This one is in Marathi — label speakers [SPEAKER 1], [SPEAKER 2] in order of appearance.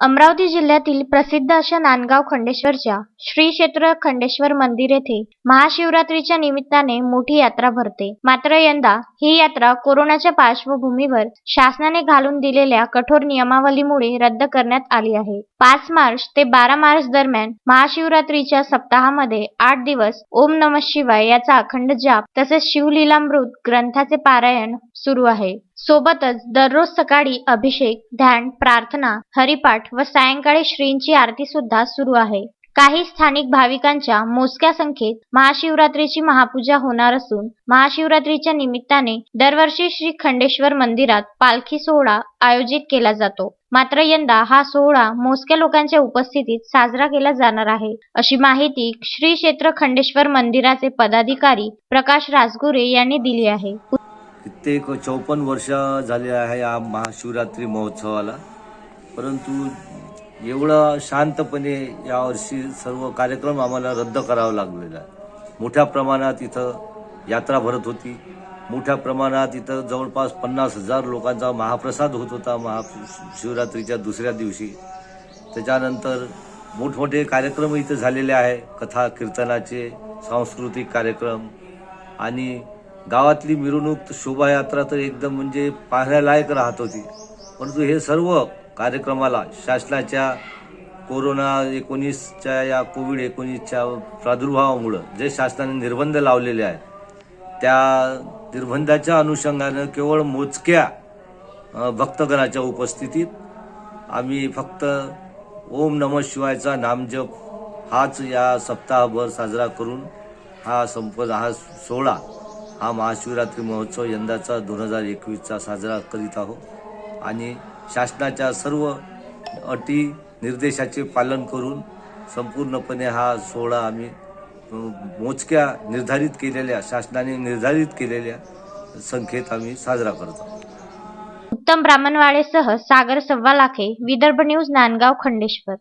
[SPEAKER 1] अमरावती जिल्ह्यातील प्रसिद्ध अशा नांदगाव खंडेश्वरच्या श्री क्षेत्र खंडेश्वर मंदिर येथे महाशिवरात्रीच्या निमित्ताने मोठी यात्रा भरते. मात्र यंदा ही यात्रा कोरोनाच्या पार्श्वभूमीवर शासनाने घालून दिलेल्या कठोर नियमावलीमुळे रद्द करण्यात आली आहे. पाच मार्च ते बारा मार्च दरम्यान महाशिवरात्रीच्या सप्ताहामध्ये आठ दिवस ओम नम शिवाय याचा अखंड जाप तसेच शिवलीलामृत ग्रंथाचे पारायण सुरू आहे. सोबतच दररोज सकाळी अभिषेक ध्यान प्रार्थना हरिपाठ व सायंकाळी श्रींची आरती सुद्धा सुरू आहे. काही स्थानिक भाविकांच्या मोजक्या संख्येत महाशिवरात्रीची महापूजा होणार असून महाशिवरात्रीच्या निमित्ताने दरवर्षी श्री खंडेश्वर मंदिरात पालखी सोहळा आयोजित केला जातो. मात्र यंदा हा सोहळा मोजक्या लोकांच्या उपस्थितीत साजरा केला जाणार आहे. अशी माहिती श्री क्षेत्र खंडेश्वर मंदिराचे पदाधिकारी प्रकाश राजगुरे यांनी दिली आहे.
[SPEAKER 2] कित्येक चौपन्न वर्ष झाले आहे या महाशिवरात्री महोत्सवाला. परंतु एवढं शांतपणे यावर्षी सर्व कार्यक्रम आम्हाला रद्द करावा लागलेला आहे. मोठ्या प्रमाणात इथं यात्रा भरत होती. मोठ्या प्रमाणात इथं जवळपास पन्नास हजार लोकांचा महाप्रसाद होत होता महा शिवरात्रीच्या दुसऱ्या दिवशी. त्याच्यानंतर मोठमोठे कार्यक्रम इथं झालेले आहे. कथा कीर्तनाचे सांस्कृतिक कार्यक्रम. आणि गावातली मिरवणूक शोभायात्रा तर एकदम म्हणजे पाहण्यालायक राहत होती. परंतु हे सर्व कार्यक्रमाला शासनाच्या कोरोना एकोणीसच्या या कोविड एकोणीसच्या प्रादुर्भावामुळं जे शासनाने निर्बंध लावलेले आहेत त्या निर्बंधाच्या अनुषंगानं केवळ मोजक्या भक्तगणाच्या उपस्थितीत आम्ही फक्त ओम नम शिवायचा नामजप हाच या सप्ताहभर साजरा करून हा संपद हा सोहळा हा महाशिवरात्री महोत्सव यंदाचा दोन हजार एकवीसचा साजरा करीत आहोत. आणि शासनाच्या सर्व अटी निर्देशाचे पालन करून संपूर्णपणे हा सोहळा आम्ही मोजक्या निर्धारित केलेल्या शासनाने निर्धारित केलेल्या संख्येत आम्ही साजरा करतो
[SPEAKER 1] उत्तम ब्राह्मणवाडेसह सागर सव्वा लाखे विदर्भ न्यूज नांदगाव खंडेश्वर.